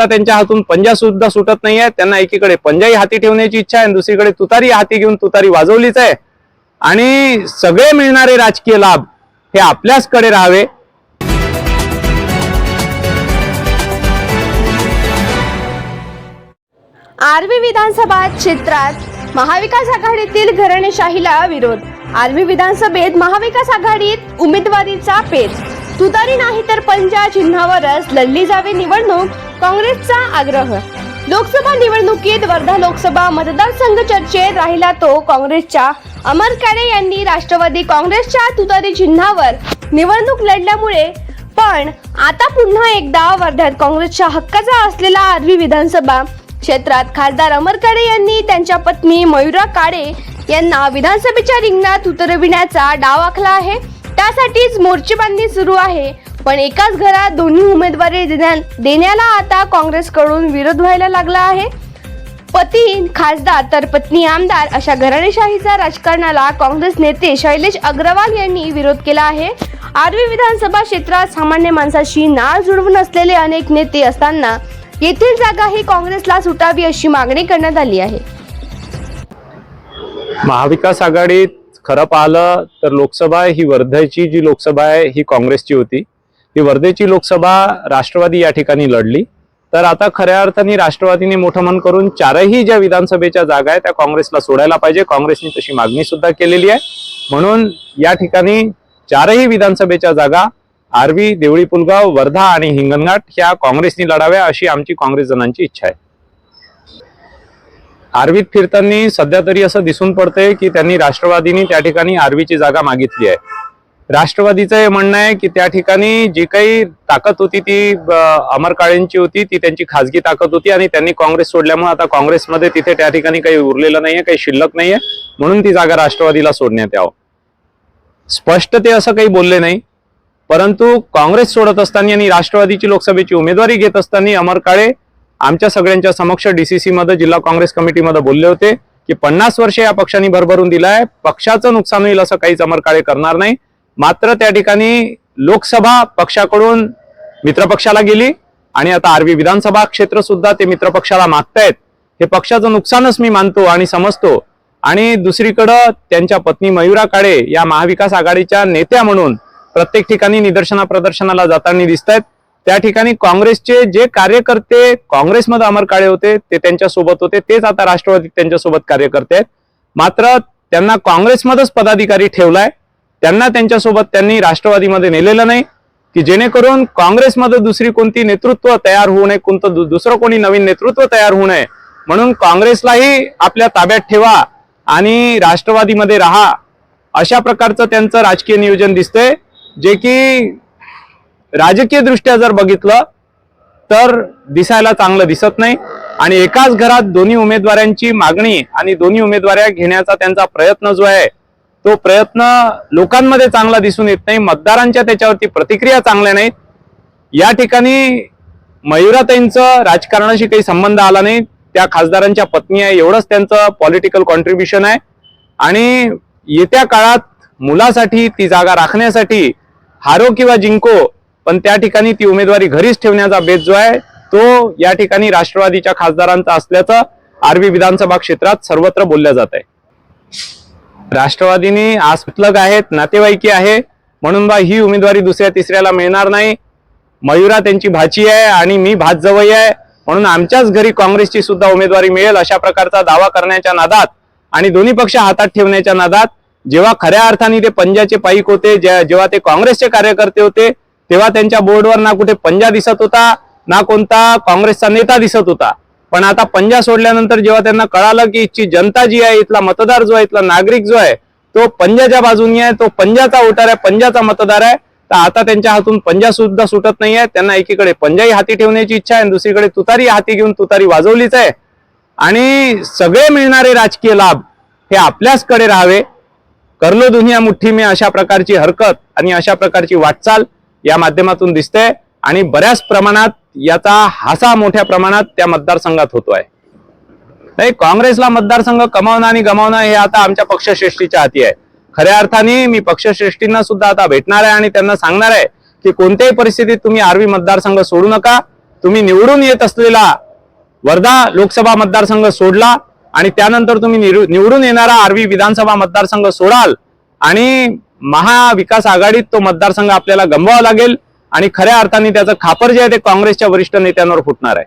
आता त्यांच्या हातून पंजा सुद्धा सुटत नाहीये. त्यांना एकीकडे पंजाही हाती ठेवण्याची इच्छा आहे आणि दुसरीकडे तुतारी हाती घेऊन तुतारी वाजवलीच आहे. आणि सगळे मिळणारे राजकीय लाभ हे आपल्याचकडे राहावे. आर्वी विधानसभा क्षेत्रात महाविकास आघाडीतील घराणेशाहीला विरोध. आर्वी विधानसभेत महाविकास आघाडीत उमेदवारीचा पेच. तुतारी नाही तर पंजा चिन्हावरच लढली जावी निवडणूक काँग्रेसचा आग्रह. लोकसभा निवडणुकीत वर्धा लोकसभा मतदारसंघ चर्चेत राहिला तो काँग्रेसच्या. अमर काळे यांनी राष्ट्रवादी काँग्रेसच्या तुतारी चिन्हावर निवडणूक लढल्यामुळे पण आता पुन्हा एकदा वर्ध्यात काँग्रेसच्या हक्काचा असलेला आर्वी विधानसभा क्षेत्रात खासदार अमर काळे यांनी त्यांच्या पत्नी मयुरा काळे यांना विधानसभेच्या रिंगणात उतरविण्याचा डाव आखला आहे. त्यासाठीच मोर्चेबांधणी सुरू आहे. पण एकाच घरात दोन्ही उमेदवारी देण्याला आता काँग्रेसकडून विरोध व्हायला लागला आहे. पती खासदार तर पत्नी आमदार अशा घराणेशाहीच्या राजकारणाला काँग्रेस नेते शैलेश अग्रवाल यांनी विरोध केला आहे. आर्वी विधानसभा क्षेत्रात सामान्य माणसाशी नाळ जुळवून असलेले अनेक नेते असताना येथील जागा ही काँग्रेसला सुटावी अशी मागणी करण्यात आली आहे. महाविकास आघाडीत खरं पाहिलं तर लोकसभा ही वर्ध्याची जी लोकसभा आहे ही काँग्रेसची होती. ही वर्धेची लोकसभा राष्ट्रवादी या ठिकाणी लढली. तर आता खऱ्या अर्थाने राष्ट्रवादीने मोठं मन करून चारही ज्या विधानसभेच्या जागा आहेत त्या काँग्रेसला सोडायला पाहिजे. काँग्रेसने तशी मागणी सुद्धा केलेली आहे. म्हणून या ठिकाणी चारही विधानसभेच्या जागा आर्वी देवळी पुलगाव वर्धा आणि हिंगणघाट ह्या काँग्रेसने लढाव्या अशी आमची काँग्रेस जणांची इच्छा आहे. आर्वीत फिरताना सध्या तरी असं दिसून पडतंय की त्यांनी राष्ट्रवादीने त्या ठिकाणी आर्वीची जागा मागितली आहे. राष्ट्रवादीचं हे म्हणणं आहे की त्या ठिकाणी जी काही ताकद होती ती अमर काळेंची होती ती त्यांची खासगी ताकद होती आणि त्यांनी काँग्रेस सोडल्यामुळे आता काँग्रेसमध्ये तिथे त्या ठिकाणी काही उरलेलं नाहीये काही शिल्लक नाहीये म्हणून ती जागा राष्ट्रवादीला सोडण्यात यावं. स्पष्ट ते असं काही बोलले नाही परंतु काँग्रेस सोडत असताना आणि राष्ट्रवादीची लोकसभेची उमेदवारी घेत असताना अमर काळे आमच्या सगळ्यांच्या समक्ष डीसीसी मध्ये जिल्हा काँग्रेस कमिटीमध्ये बोलले होते की पन्नास वर्ष या पक्षाने भरभरून दिलाय पक्षाचं नुकसान होईल असं काहीच अमरकाळे करणार नाही. मात्र त्या ठिकाणी लोकसभा पक्षाकडून मित्रपक्षाला गेली आणि आता आरवी विधानसभा क्षेत्र सुद्धा ते मित्रपक्षाला मागतायत. हे पक्षाचं नुकसानच मी मानतो आणि समजतो. आणि दुसरीकडं त्यांच्या पत्नी मयुरा काळे या महाविकास आघाडीच्या नेत्या म्हणून प्रत्येक ठिकाणी निदर्शना प्रदर्शनाला जाताना दिसत आहेत त्या ठिकाणी काँग्रेसचे जे कार्यकर्ते काँग्रेसमध्ये अमर काळे होते ते त्यांच्यासोबत होते तेच आता राष्ट्रवादी त्यांच्यासोबत कार्यकर्ते आहेत. मात्र त्यांना काँग्रेसमध्येच पदाधिकारी ठेवलाय त्यांना त्यांच्यासोबत त्यांनी राष्ट्रवादीमध्ये नेलेलं नाही की जेणेकरून काँग्रेसमध्ये दुसरी कोणती नेतृत्व तयार होऊ नये कोणतं दुसरं कोणी नवीन नेतृत्व तयार होऊ नये म्हणून काँग्रेसलाही आपल्या ताब्यात ठेवा आणि राष्ट्रवादीमध्ये राहा. अशा प्रकारचं त्यांचं राजकीय नियोजन दिसतंय जे की राजकीय दृष्ट्या जर बघितलं तर दिसायला चांगलं दिसत नाही. आणि एकाच घरात दोन्ही उमेदवारांची मागणी आणि दोन्ही उमेदवाऱ्या घेण्याचा त्यांचा प्रयत्न जो आहे तो प्रयत्न लोकांमध्ये चांगला दिसून येत नाही मतदारांच्या त्याच्यावरती प्रतिक्रिया चांगल्या नाहीत. या ठिकाणी मयुराताईंचं राजकारणाशी काही संबंध आला नाही. त्या खासदारांच्या पत्नी आहे एवढंच त्यांचं पॉलिटिकल कॉन्ट्रीब्युशन आहे. आणि येत्या काळात मुलासाठी ती जागा राखण्यासाठी हारो किंवा जिंको पण त्या ठिकाणी ती उमेदवारी घरीच ठेवण्याचा बेत जो आहे तो या ठिकाणी राष्ट्रवादीच्या खासदारांचा असल्याचं आरबी विधानसभा क्षेत्रात सर्वत्र बोलल्या जात आहे. राष्ट्रवादीने आसलग आहेत नातेवाईकी आहे म्हणून बा ही उमेदवारी दुसऱ्या तिसऱ्याला मिळणार नाही. मयुरा त्यांची भाची आहे आणि मी भात जवई आहे म्हणून आमच्याच घरी काँग्रेसची सुद्धा उमेदवारी मिळेल अशा प्रकारचा दावा करण्याच्या नादात आणि दोन्ही पक्ष हातात ठेवण्याच्या नादात जेव्हा खऱ्या अर्थाने ते पंजाचे पाईक होते जेव्हा ते काँग्रेसचे कार्यकर्ते होते तेव्हा त्यांच्या बोर्डवर ना कुठे पंजा दिसत होता ना कोणता काँग्रेसचा नेता दिसत होता. पण आता पंजा सोडल्यानंतर जेव्हा त्यांना कळालं की इथची जनता जी आहे इथला मतदार जो आहे इथला नागरिक जो आहे तो पंजाच्या बाजूनी आहे तो पंजाचा वोटर आहे पंजाचा मतदार आहे तर आता त्यांच्या हातून पंजा सुद्धा सुटत नाहीये त्यांना एकीकडे पंजाही हाती ठेवण्याची इच्छा आहे आणि दुसरीकडे तुतारी हाती घेऊन तुतारी वाजवलीच आहे. आणि सगळे मिळणारे राजकीय लाभ हे आपल्याचकडे राहावे. करलो दुनिया मुठ्ठी मी अशा प्रकारची हरकत आणि अशा प्रकारची वाटचाल. या माध्यमातून दिसते आणि बऱ्याच प्रमाणात याचा हासा मोठ्या प्रमाणात त्या मतदारसंघात होतोय. नाही काँग्रेसला मतदारसंघ कमावणं आणि गमावणं हे आता आमच्या पक्षश्रेष्ठीच्या हाती आहे. खऱ्या अर्थाने मी पक्षश्रेष्ठींना सुद्धा आता भेटणार आहे आणि त्यांना सांगणार आहे की कोणत्याही परिस्थितीत तुम्ही आरवी मतदारसंघ सोडू नका. तुम्ही निवडून येत असलेला वर्धा लोकसभा मतदारसंघ सोडला आणि त्यानंतर तुम्ही निवडून येणारा आर्वी विधानसभा मतदारसंघ सोडाल आणि महाविकास आघाडीत तो मतदारसंघ आपल्याला गमवावा लागेल आणि खऱ्या अर्थाने त्याचं खापर जे आहे ते काँग्रेसच्या वरिष्ठ नेत्यांवर फुटणार आहे.